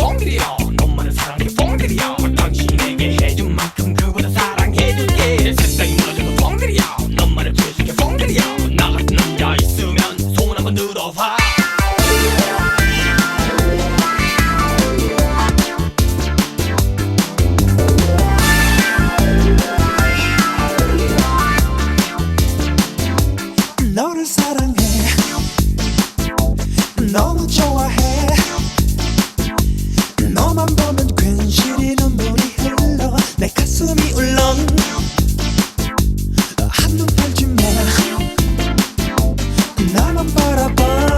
Hungry 좋아해. 너만 보면 괜시리 눈물이 흘러. 내 가슴이 울렁. 어, 한눈 팔지 마. 나만 바라봐.